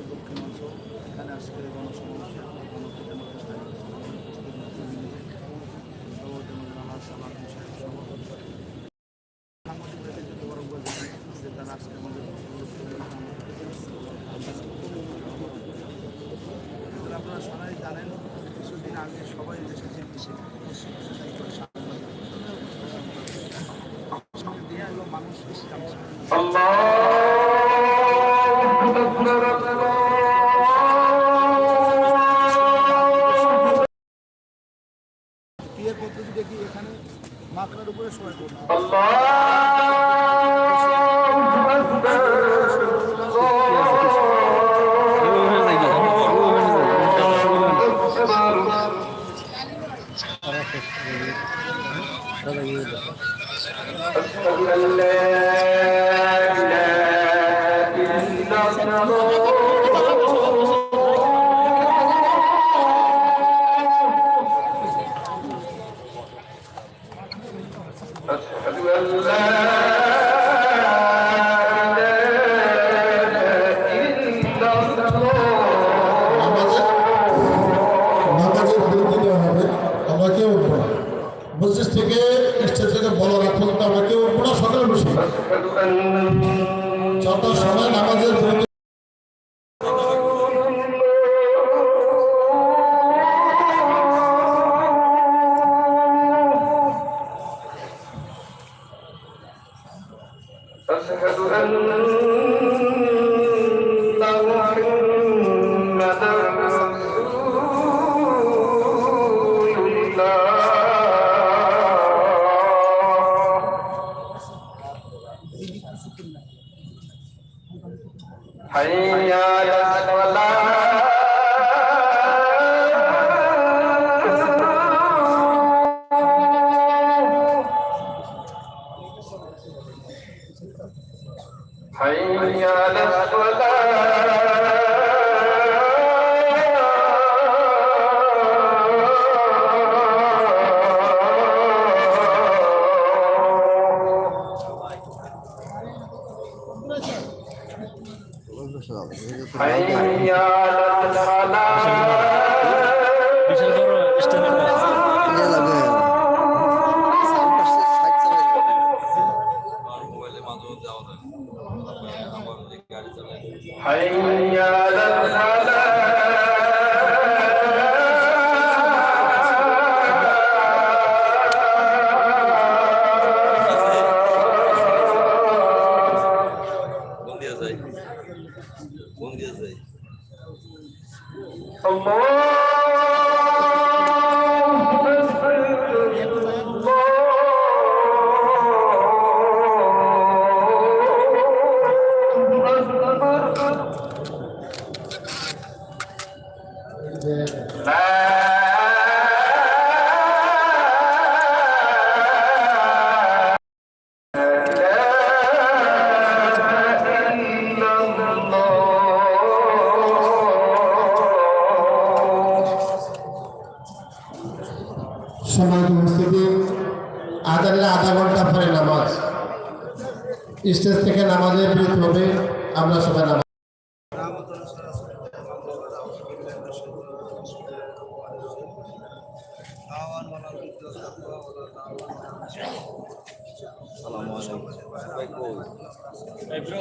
বাংলার দক্ষিণ অঞ্চল এখানে আজকে গণসমাবেশে সাংবাদিকদের যদি বড় বলতে যে তারা আজকে আমাদের আপনারা সবাই জানেন, কিছুদিন মানুষ সবাই করবে আমাদের কোন দিয়া স্টেজ থেকে নামাজের বিরতি হবে আমরা সবাই নামাজ সালামু আলাইকুম সবাই কই ইসলামী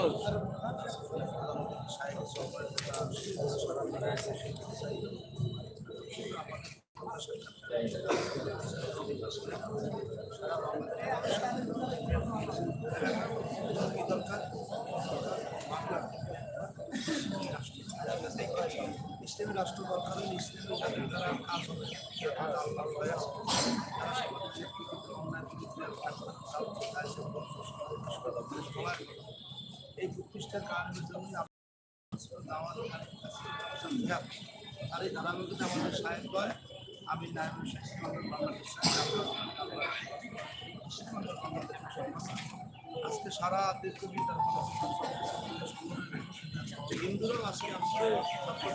রাষ্ট্র দরকার হলে ইসলামী জাতির দ্বারা কাজ হবে আর আল্লাহ ভয় আছে তারা সমাজে অন্যায় বিরুদ্ধে কাজ করে, তাও তাই সে বংশ সমাজ করে, দেশ চলায়। এই প্রতিষ্ঠার কারণের জন্য আমাদের আর এই ধারাবাহিকতা আমাদের সাহেব হয় আমি আমাদের বাংলাদেশ আজকে সারা দেশব্যাপী তার হিন্দুরাও আজকে তারপর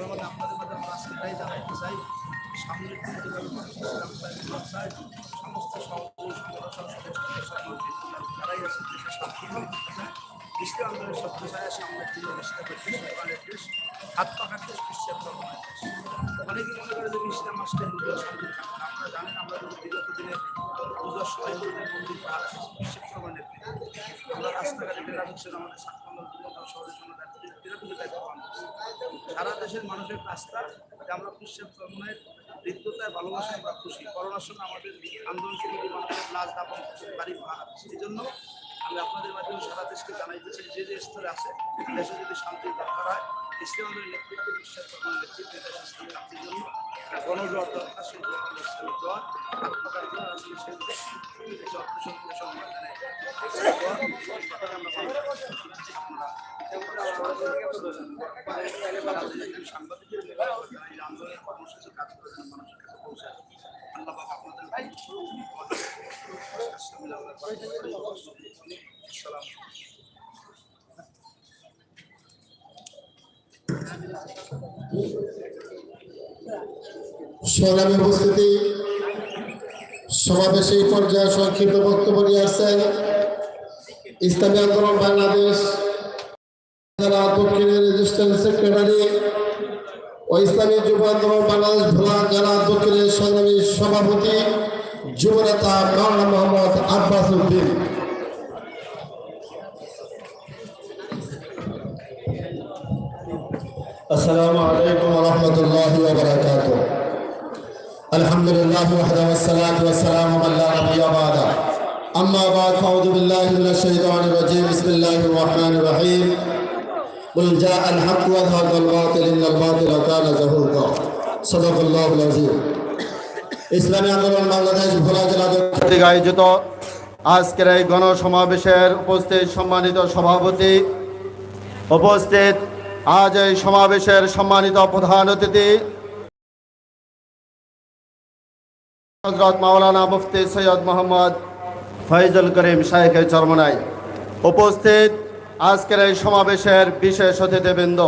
আমাদের আপনাদের মধ্যে আমরা আজকে এটাই জানাইতে চাই সামনের সমস্ত যারাই আছে দেশের করতে চায় আন্দোলনের সামনে ইসলামের দেশ হাত পাখার দেশ খ্রিস্টান ধর্মের মাসটা হিন্দু না। আপনারা জানেন আমরা যদি বিগত দিনে পুজোর সময় হিন্দুদের মন্দির বিশ্বের আমরা রাস্তাঘাটে বেলা হচ্ছিল আমাদের সাতপন্ন শহরের জন্য সারা দেশের মানুষের রাস্তা যে আমরা বিশ্বের প্রমাণের হৃদ্যতায় ভালোবাসায় আমরা খুশি। করোনার সময় আমাদের আন্দোলন কমিটি মানুষের লাশ দাপন বাড়ি এই জন্য আমি আপনাদের মাধ্যমে সারা দেশকে জানাইতে চাই, যে যে স্তরে আছে, দেশে যদি শান্তির দরকার হয় ইসলাম নেতৃত্বে বিশ্বাস করার নেতৃত্বে জন্য গণজোয়ার সংগ্রামী উপস্থিতি সমাবেশে এই পর্যায়ে সংক্ষিপ্ত বক্তব্য নিয়ে আসছেন ইসলামী আন্দোলন বাংলাদেশ জেলা দক্ষিণের রেজিস্ট্রেশন সেক্রেটারি ও ইসলামী যুব আন্দোলন বাংলাদেশ ভোলা জেলা দক্ষিণের সংগ্রামী সভাপতি, যুবনেতা মাওলানা মোহাম্মদ আব্বাস উদ্দিন। السلام عليكم ورحمة الله وبركاته الحمد لله وحده والصلاة والسلام على لا نبي بعده أما بعد فأعوذ بالله من الشيطان الرجيم بسم الله الرحمن الرحيم قل جاء الحق وذهب الباطل إن الباطل كان زهوقا صدق الله العظيم ইসলামী আন্দোলন বাংলাদেশ ভোলা জেলা কর্তৃক আয়োজিত আজকের এই গণসমাবেশের উপস্থিত সম্মানিত সভাপতি উপস্থিত আজ এই সমাবেশের সম্মানিত প্রধান অতিথি, হজরত মাওলানা মুফতি সৈয়দ মোহাম্মদ ফৈজুল করিম শাহেখের চরমনাই উপস্থিত আজকের এই সমাবেশের বিশেষ অতিথিবৃন্দ।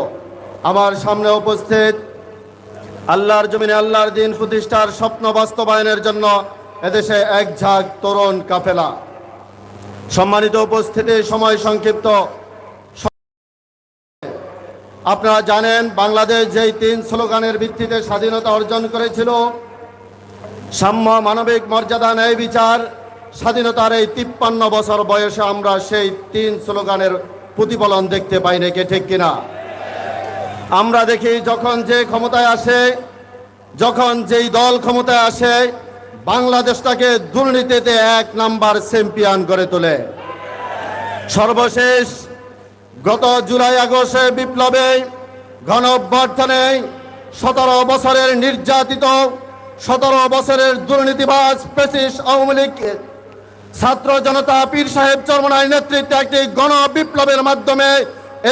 আমার সামনে উপস্থিত আল্লাহর জমিনে আল্লাহর দিন প্রতিষ্ঠার স্বপ্ন বাস্তবায়নের জন্য এদেশে এক ঝাঁক তরুণ কাফেলা। সম্মানিত উপস্থিতি সময় সংক্ষিপ্ত। আপনারা জানেন, বাংলাদেশ যেই তিন স্লোগানের ভিত্তিতে স্বাধীনতা অর্জন করেছিল, সাম্য মানবিক মর্যাদা ন্যায় বিচার, স্বাধীনতার এই তিপ্পান্ন বছর বয়সে আমরা সেই তিন স্লোগানের প্রতিফলন দেখতে পাই নাকি, ঠিক কিনা? আমরা দেখি যখন যে ক্ষমতায় আসে, যখন যেই দল ক্ষমতায় আসে, বাংলাদেশটাকে দুর্নীতিতে এক নাম্বার চ্যাম্পিয়ন করে তোলে। সর্বশেষ গত জুলাই আগস্টে বিপ্লবে গণ অভ্যর্থনে সতেরো বছরের নির্যাতিত, সতেরো বছরের দুর্নীতিবাজ পেশিস আওয়ামী লীগ ছাত্র জনতা পীর সাহেব চরমনায় নেতৃত্বে একটি গণ বিপ্লবের মাধ্যমে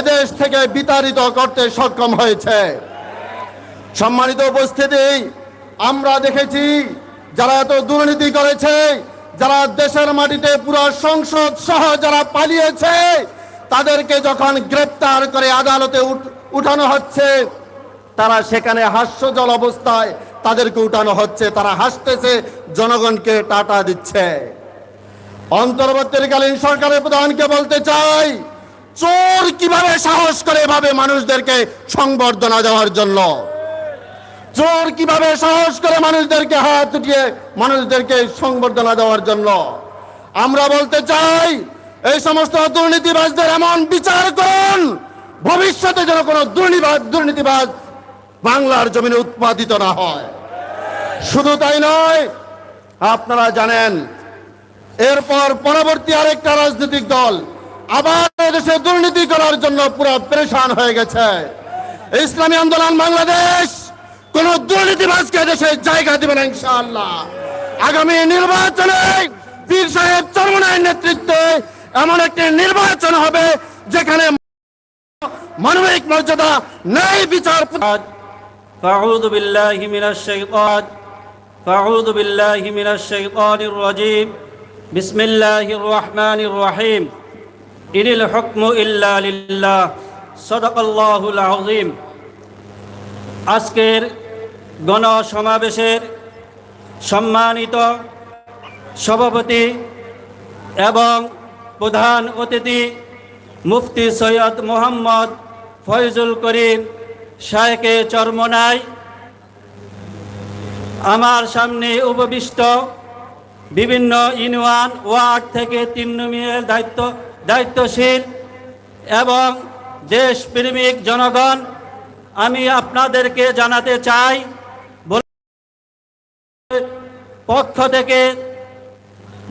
এদেশ থেকে বিতাড়িত করতে সক্ষম হয়েছে। সম্মানিত উপস্থিতি, আমরা দেখেছি যারা এত দুর্নীতি করেছে, যারা দেশের মাটিতে পুরো সংসদ সহ যারা পালিয়েছে তাদেরকে যখন গ্রেপ্তার করে আদালতে উঠানো হচ্ছে, তারা সেখানে হাস্যজল অবস্থায় তাদেরকে উঠানো হচ্ছে। তারা হাসতেছে, জনগণকে টাটা দিচ্ছে। অন্তর্বর্তীকালীন সরকারের প্রধানকে বলতে চাই, চোর কীভাবে সাহস করে এভাবে মানুষদেরকে সংবর্ধনা দেওয়ার জন্য? চোর কীভাবে সাহস করে মানুষদেরকে হাত উঠিয়ে মানুষদেরকে সংবর্ধনা দেওয়ার জন্য? আমরা বলতে চাই এই সমস্ত দুর্নীতিবাজদের এমন বিচার করুন। ভবিষ্যতে যেন কোনো দুর্নীতিবাজ দুর্নীতিবাজ বাংলার জমিনে উৎপাদিত না হয়। শুধু তাই নয়, আপনারা জানেন, এরপর পরবর্তী আরেকটা রাজনৈতিক দল আবার দেশে দুর্নীতি করার জন্য পুরো পরেশান হয়ে গেছে। ইসলামী আন্দোলন বাংলাদেশ, কোন দুর্নীতিবাজকে দেশে জায়গা দিবে না ইনশাআল্লাহ। আগামী নির্বাচনে পীর সাহেব চরমনায়ের নেতৃত্বে এমন একটি নির্বাচন হবে যেখানে মানবিক মর্যাদা ন্যায় বিচার فأعوذ بالله من الشيطان فأعوذ بالله من الشيطان الرجيم بسم الله الرحمن الرحيم إن الحكم إلا لله صدق الله العظيم আজকের গণ সমাবেশের সম্মানিত সভাপতি এবং প্রধান অতিথি মুফতি সৈয়দ মোহাম্মদ ফয়জুল করিম শায়কে চরমনায় আমার সামনে উপবিষ্ট বিভিন্ন ইউনিয়ন ওয়ার্ড থেকে নম্বরের দায়িত্ব, দায়িত্বশীল এবং দেশপ্রেমিক জনগণ, আমি আপনাদেরকে জানাতে চাই পক্ষ থেকে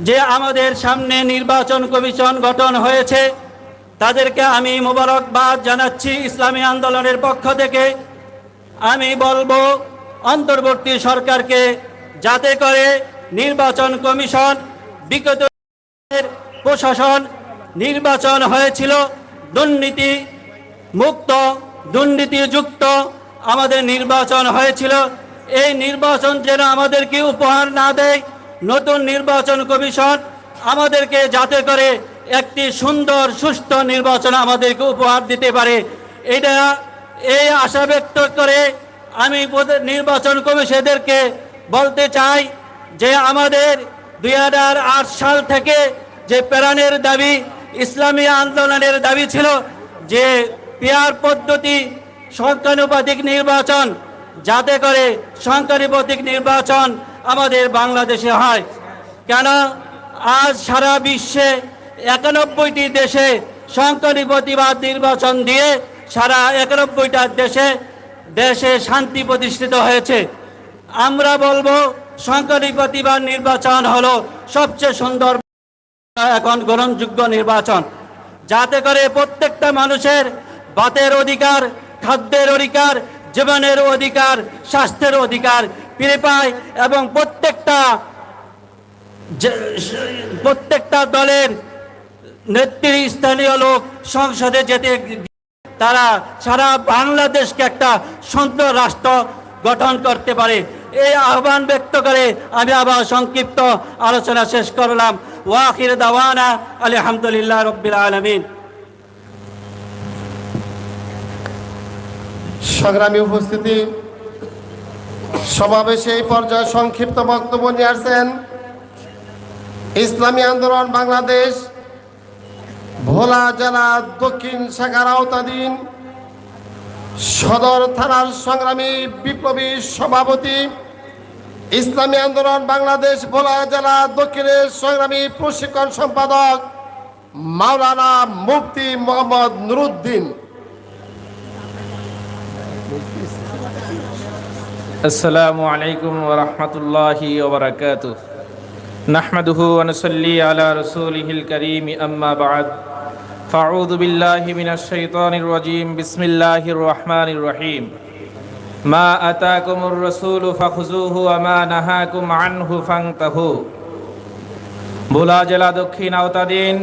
যে আমাদের সামনে নির্বাচন কমিশন গঠন হয়েছে, তাদেরকে আমি মোবারকবাদ জানাচ্ছি ইসলামী আন্দোলনের পক্ষ থেকে। আমি বলব, অন্তর্বর্তী সরকারকে যাতে করে নির্বাচন কমিশন বিগত প্রশাসন নির্বাচন হয়েছিল, দুর্নীতি মুক্ত, দুর্নীতিযুক্ত আমাদের নির্বাচন হয়েছিল। এই নির্বাচন যেন আমাদেরকে উপহার না দেয় নতুন নির্বাচন কমিশন আমাদেরকে যাতে করে একটি সুন্দর সুষ্ঠু নির্বাচন আমাদেরকে উপহার দিতে পারে। এটা এই আশা ব্যক্ত করে আমি নির্বাচন কমিশনদেরকে বলতে চাই যে আমাদের দুই হাজার আট সাল থেকে যে প্রাণের দাবি, ইসলামী আন্দোলনের দাবি ছিল যে পেয়ার পদ্ধতি সংখ্যানুপাতিক নির্বাচন, যাতে করে সংখ্যানুপাতিক নির্বাচন আমাদের বাংলাদেশে হয়। কেন আজ সারা বিশ্বে একানব্বইটি দেশে সংখ্যানুপাতিবাদ নির্বাচন দিয়ে সারা একানব্বইটা দেশে দেশে শান্তি প্রতিষ্ঠিত হয়েছে। আমরা বলব সংখ্যানুপাতিবাদ নির্বাচন হলো সবচেয়ে সুন্দর এখন গ্রহণযোগ্য নির্বাচন। যাতে করে প্রত্যেকটা মানুষের বাতের অধিকার, খাদ্যের অধিকার, জীবনের অধিকার, স্বাস্থ্যের অধিকার ফিরে পায় এবং প্রত্যেকটা প্রত্যেকটা দলের নেতৃস্থানীয় লোক সংসদে যেতে তারা সারা বাংলাদেশকে একটা সুন্দর রাষ্ট্র গঠন করতে পারে। এই আহ্বান ব্যক্ত করে আমি আবার সংক্ষিপ্ত আলোচনা শেষ করলাম। ওয়াকির দাওয়ানা, আলহামদুলিল্লাহ রব্বিল আলমিন। সংগ্রামী উপস্থিতি সমাবেশে এই পর্যায়ে সংক্ষিপ্ত বক্তব্য নিয়ে আসছেন ইসলামী আন্দোলন বাংলাদেশ, ভোলা জেলা দক্ষিণ শাখার আওতাধীন সদর থানার সংগ্রামী বিপ্লবী সভাপতি, ইসলামী আন্দোলন বাংলাদেশ, ভোলা জেলা দক্ষিণের সংগ্রামী প্রশিক্ষণ সম্পাদক মাওলানা মুফতি মোহাম্মদ নুরুদ্দিন। আসসালামু আলাইকুম ওরহমতুল্লাহি ওবরাকাত নাহমাদুহু ওনসল্লি আলা রসুলহিল করিম, আম্মা বাদ। ফাউদ বিল্লাহি মিনাশ শাইতানির রাজিম, বিসমিল্লাহির রহমানির মা আতাকুমুর রাসূল ফাখুযুহু ওয়া মা নাহাকুম আনহু ভোলা জেলা দক্ষিণ আওতাধীন,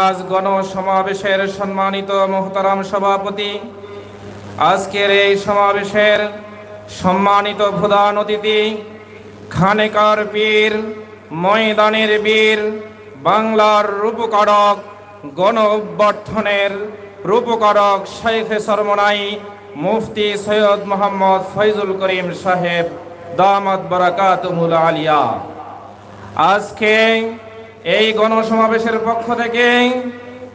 আজ গণসমাবেশের সম্মানিত মোহতারাম সভাপতি। আজকের এই সমাবেশের সম্মানিত প্রধান অতিথি, খানেকার বীর ময়দানের বীর, বাংলার রূপকারক, গণ অভ্যর্থনের রূপকারক শেখে সরমনাই, মুফতি সৈয়দ মোহাম্মদ ফৈজুল করিম সাহেব, দামাত বারাকাতুমুল আলিয়া। আজকে এই গণসমাবেশের পক্ষ থেকে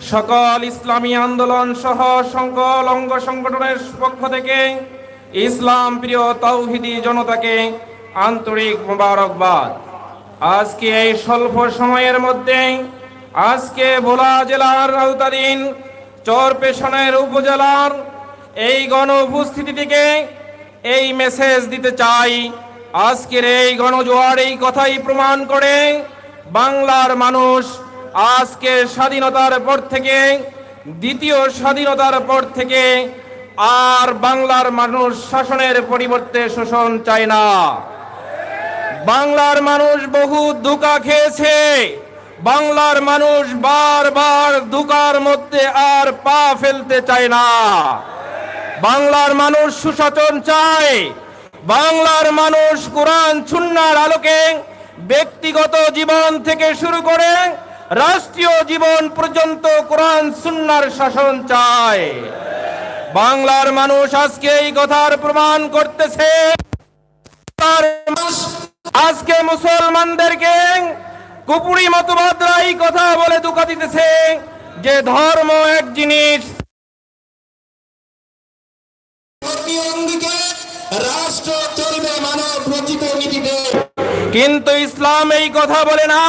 সকল ইসলামী আন্দোলন সহ সকল অঙ্গ সংগঠনের পক্ষ থেকে ইসলাম প্রিয় তৌহিদি জনতাকে আন্তরিক মোবারকবাদ। আজকে এই স্বল্প সময়ের মধ্যে আজকে ভোলা জেলার আওতাধীন চরপেশনের উপজেলার এই গণ উপস্থিতি থেকে এই মেসেজ দিতে চাই। আজকের এই গণজোয়ার এই কথাই প্রমাণ করে বাংলার মানুষ আজকে স্বাধীনতার পর থেকে, দ্বিতীয় স্বাধীনতার পর থেকে আর বাংলার মানুষ শাসনের পরিবর্তে শোষণ চায় না। বাংলার মানুষ বহু দুকা খেয়েছে। বাংলার মানুষ বারবার দুকার মধ্যে আর পা ফেলতে চায় না। বাংলার মানুষ সুশাসন চায়। বাংলার মানুষ কোরআন সুন্নার আলোকে ব্যক্তিগত জীবন থেকে শুরু করে রাষ্ট্রীয় জীবন পর্যন্ত কোরআন সুন্নার শাসন চায়। বাংলার মানুষ আজকে এই কথার প্রমাণ করতেছে। আজকে মুসলমানদেরকে কুপুরি মতবাদরা এই কথা বলে দুঃখা দিতেছে যে ধর্ম এক জিনিস। রাষ্ট্র চলবে মানব রচিত নীতিতে। কিন্তু ইসলাম এই কথা বলে না।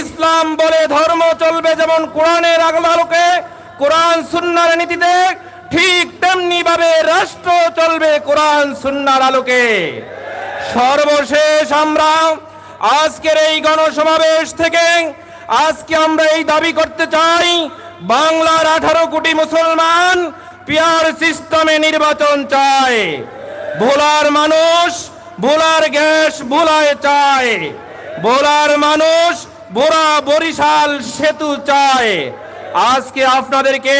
ইসলাম বলে ধর্ম চলবে যেমন কোরআনের আলোকে কোরআন সুন্নার নীতিতে ঠিক তেমনি ভাবে রাষ্ট্র চলবে কোরআন, সুন্নার আলোকে। সর্বশেষ আমরা আজকের এই গণসমাবেশ থেকে আজকে আমরা এই দাবি করতে চাই, বাংলার আঠারো কোটি মুসলমান পিয়ার সিস্টেমে নির্বাচন চায়। ভোলার মানুষ ভোলার গ্যাস ভোলায় চায়। ভোলার মানুষ বোরা বরিশাল সেতু চায়। আজকে আপনাদেরকে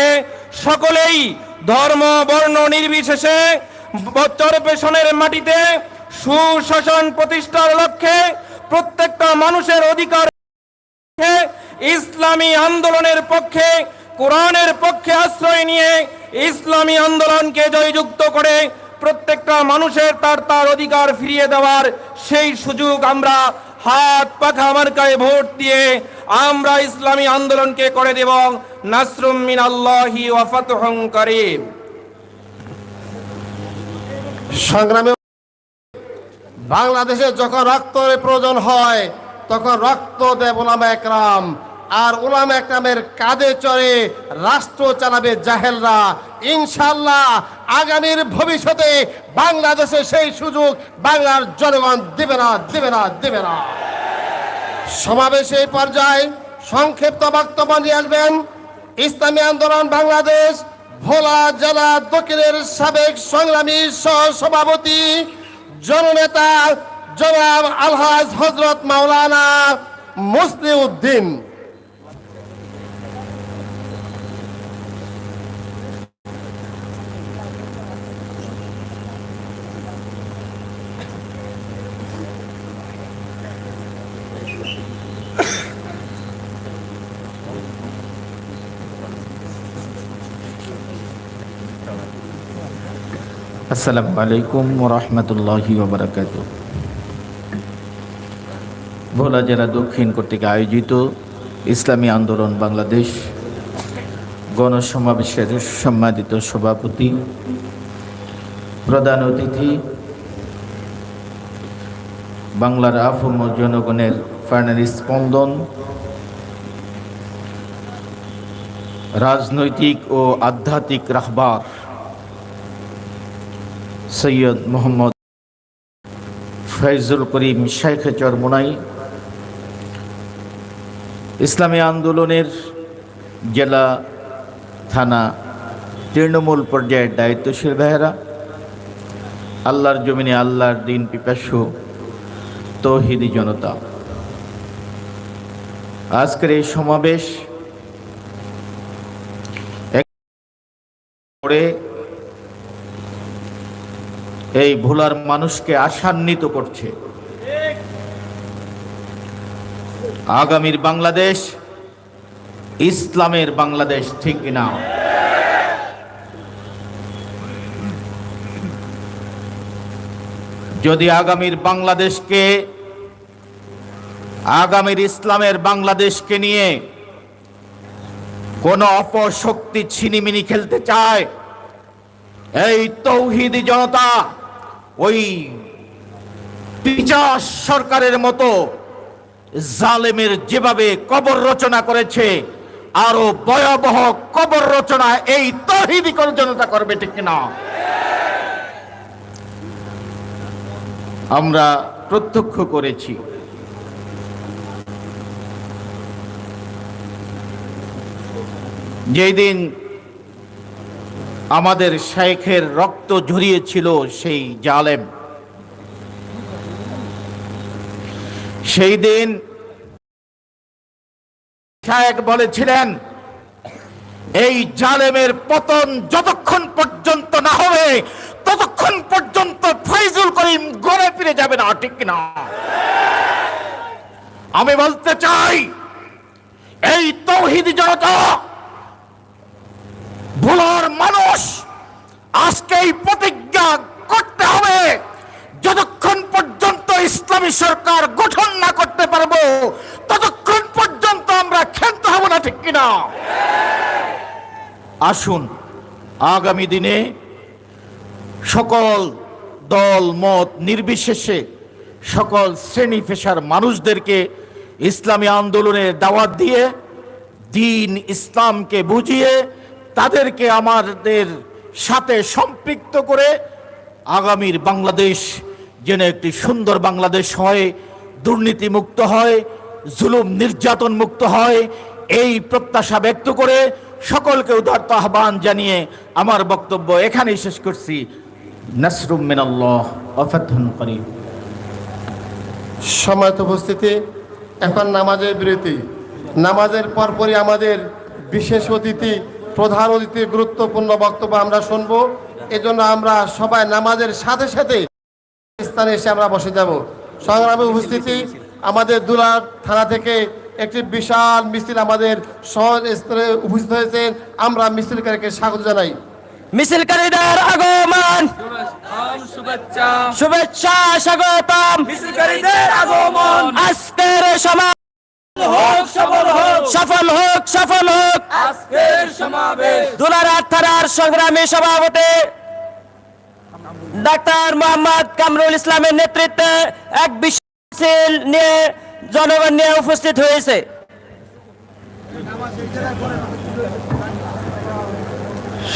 সকলেই ধর্ম, বর্ণ নির্বিশেষে চরপেশনের মাটিতে সুশাসন প্রতিষ্ঠার লক্ষ্যে প্রত্যেকটা মানুষের অধিকার ইসলামী আন্দোলনের পক্ষে, কোরআনের পক্ষে আশ্রয় নিয়ে ইসলামী আন্দোলনকে জয়যুক্ত করে প্রত্যেকটা মানুষের তার তার অধিকার ফিরিয়ে দেওয়ার সেই সুযোগ আমরা হাত পাখা মার্কায় ভোট দিয়ে আমরা ইসলামী আন্দোলনকে করে দেব। নাসরুম মিন আল্লাহি ওয়া করিম। সংগ্রামে বাংলাদেশে যখন রক্তের প্রয়োজন হয়, তখন রক্ত দেব নামে একরাম। আর ওলামা একরামের কাঁধে চড়ে রাষ্ট্র চালাবে জাহেলরা। ইনশাল্লাহ আগামীর ভবিষ্যতে বাংলাদেশে সেই সুযোগ বাংলার জনগণ দেবে না দেবে না দেবে না। সমাবেশে পর্যায়ে সংক্ষিপ্ত বক্তব্য নিয়ে আসবেন ইসলামী আন্দোলন বাংলাদেশ, ভোলা জেলা দক্ষিণের সাবেক সংগ্রামী সহ সভাপতি জননেতা জনাব আলহাজ হজরত মাওলানা মুসলিউদ্দিন। আসসালামু আলাইকুম রহমতুল্লাহি ওবরাকাত ভোলা জেলা দক্ষিণ কর্তৃক আয়োজিত ইসলামী আন্দোলন বাংলাদেশ গণসমাবেশের সম্মানিত সভাপতি, প্রধান অতিথি, বাংলার আফম জনগণের ফাইনাল স্পন্দন, রাজনৈতিক ও আধ্যাত্মিক রাহবার সৈয়দ মোহাম্মদ ফৈজুল করিম শেখ চরমোনাই। ইসলামী আন্দোলনের জেলা, থানা, তৃণমূল পর্যায়ের দায়িত্বশীল ভাইয়েরা, আল্লাহর জমিনে আল্লাহর দিন পিপাসু তৌহিদি জনতা। আজকের এই সমাবেশ করে এই ভোলার মানুষকে আশান্বিত করছে। আগামীর বাংলাদেশ ইসলামের বাংলাদেশ, ঠিক না? যদি আগামীর বাংলাদেশকে, আগামীর ইসলামের বাংলাদেশকে নিয়ে কোন অপশক্তি ছিনিমিনি খেলতে চায়, এই তৌহিদি জনতা ওই পিচাস সরকারের মতো জালেমের যেভাবে কবর রচনা করেছে, আরও ভয়াবহ কবর রচনা এই তৌহিদি জনতা করবে, ঠিক না আমরা প্রত্যক্ষ করেছি। যেই দিন আমাদের শেখের রক্ত ঝরিয়েছিল সেই জালেম। সেই দিন শেখ বলেছিলেন, এই জালেমের পতন যতক্ষণ পর্যন্ত না হবে, ততক্ষণ পর্যন্ত ফৈজুল করিম গড়ে ফিরে যাবে না, ঠিক না আমি বলতে চাই, এই তৌহিদি জনতা ভোলার মানুষ আজকে এই প্রতিজ্ঞা করতে হবে। যতক্ষণ পর্যন্ত ইসলামী সরকার গঠন না করতে পারব, ততক্ষণ পর্যন্ত আমরা ক্ষান্ত হব না, ঠিক কিনা? আসুন, আগামী দিনে সকল দল, মত নির্বিশেষে সকল শ্রেণি পেশার মানুষদেরকে ইসলামী আন্দোলনের দাওয়াত দিয়ে দিন ইসলামকে বুঝিয়ে তাদেরকে আমাদের সাথে সম্পৃক্ত করে আগামীর বাংলাদেশ যেন একটি সুন্দর বাংলাদেশ হয় দুর্নীতি মুক্ত হয়, জুলুম নির্যাতন মুক্ত হয়, এই প্রত্যাশা ব্যক্ত করে সকলকে উদার্ত আহ্বান জানিয়ে আমার বক্তব্য এখানেই শেষ করছি। নাসরুম মিনাল্লাহ অফাতুন করিম সময়ত উপস্থিতি, এখন নামাজের বিরতি। নামাজের পরপরই আমাদের বিশেষ অতিথি প্রধান অতিথির গুরুত্বপূর্ণ বক্তব্য আমরা শুনব। এজন্য আমরা সবাই নামাজের সাথে সাথে স্থানে এসে আমরা বসে যাব। সংগ্রামে উপস্থিতি আমাদের দুলার থানা থেকে একটি বিশাল মিছিল আমাদের শহর স্তরে উপস্থিত হয়েছেন আমরা মিছিলকারীকে স্বাগত জানাই। মিছিলকারীদের আগমন! শুভেচ্ছা। শুভেচ্ছা স্বাগতম! মিছিলকারীদের আগমন! আজকের সমাজ সফল হোক সফল হোক। আজকের সমাবেশ। দুলারাত থানার সংগ্রামী সভাপতি ডাক্তার মোহাম্মদ কামরুল ইসলামের নেতৃত্বে এক বিশাল নিয়ে জনগণ নিয়ে উপস্থিত হয়েছে।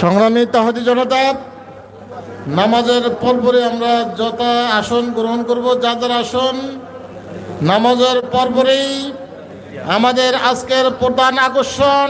সংগ্রামী তাহাদি জনতা নামাজের পরপরে আমরা যত আসন গ্রহণ করব যাদের আসন নামাজের পরপরেই আমাদের আজকের প্রধান আকর্ষণ